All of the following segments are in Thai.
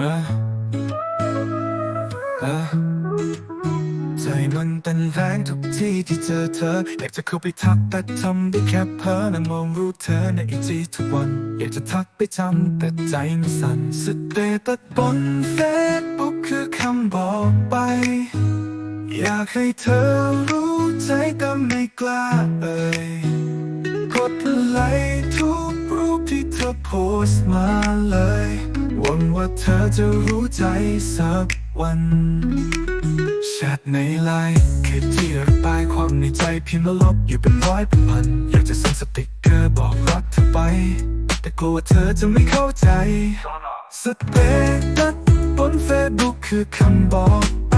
เออเออใจมันเต้นแรงทุกที่ที่เจอเธออยากจะเข้าไปทักแต่ทำได้แค่เพ้อนะมองรูปเธอในไอจีทุกวัน อยากจะทักไปจำแต่ใจมันสั่นสเตตัสบนเฟซบุ๊กคือคำบอกไป อยากให้เธอรู้ใจแต่ไม่กล้าเอ่ยกดไลค์ทุกรูปที่เธอโพสต์มาเลย หวังว่าเธอจะรู้ใจสักวันแชทในไลน์คือที่ระบายความในใจพิมพ์แล้วลบอยู่เป็นร้อยเป็นพัน อยากจะส่งสติกเกอร์บอกรักเธอไป แต่กลัวว่าเธอจะไม่เข้าใจ สเตตัสบนเฟซบุ๊กคือคำบอกไป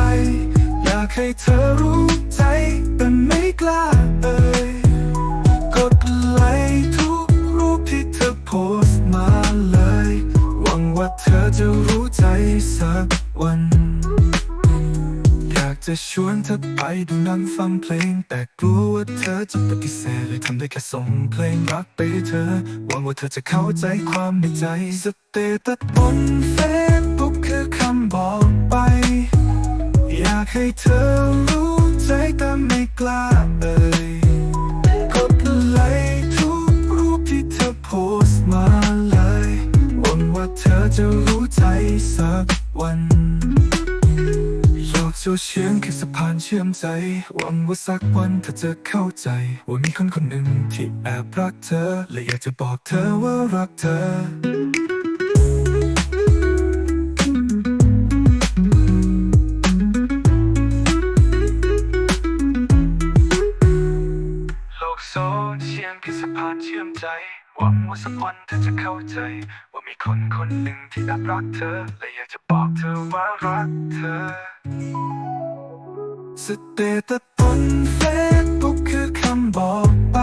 อยากให้เธอรู้ใจแต่ไม่กล้า จะชวนเธอไปดูหนังฟังเพลง แต่กลัวว่าเธอจะปฏิเสธเลยทำได้แค่ส่งเพลงรักไปเธอหวังว่าเธอจะเข้าใจความในใจสเตตัสบนเฟซบุ๊กคือคำบอกไป อยากให้เธอรู้ใจแต่ไม่กล้าเอ่ยกดไลค์ทุกรูปที่เธอโพสต์มาเลยหวังว่าเธอจะรู้ใจสักวัน โลกโซเชียลคือสะพานเชื่อมใจ หวังว่าสักวันเธอจะเข้าใจ ว่ามีคนคนหนึ่งที่แอบรักเธอ และอยากจะบอกเธอว่ารักเธอ โลกโซเชียลคือสะพานเชื่อมใจ หวังว่าสักวันเธอจะเข้าใจีคนคนหนึ่งที่แอบรักเธอ และอยากจะบอกเธอว่ารักเธอ สเตตัสบนเฟซบุ๊กคือคำบอกไป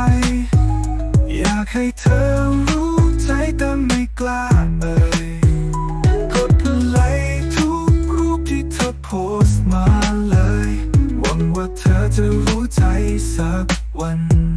อยากให้เธอรู้ใจแต่ไม่กล้าเอ่ยกดไลค์ทุกรูปที่เธอโพสต์มาเลย หวังว่าเธอจะรู้ใจสักวัน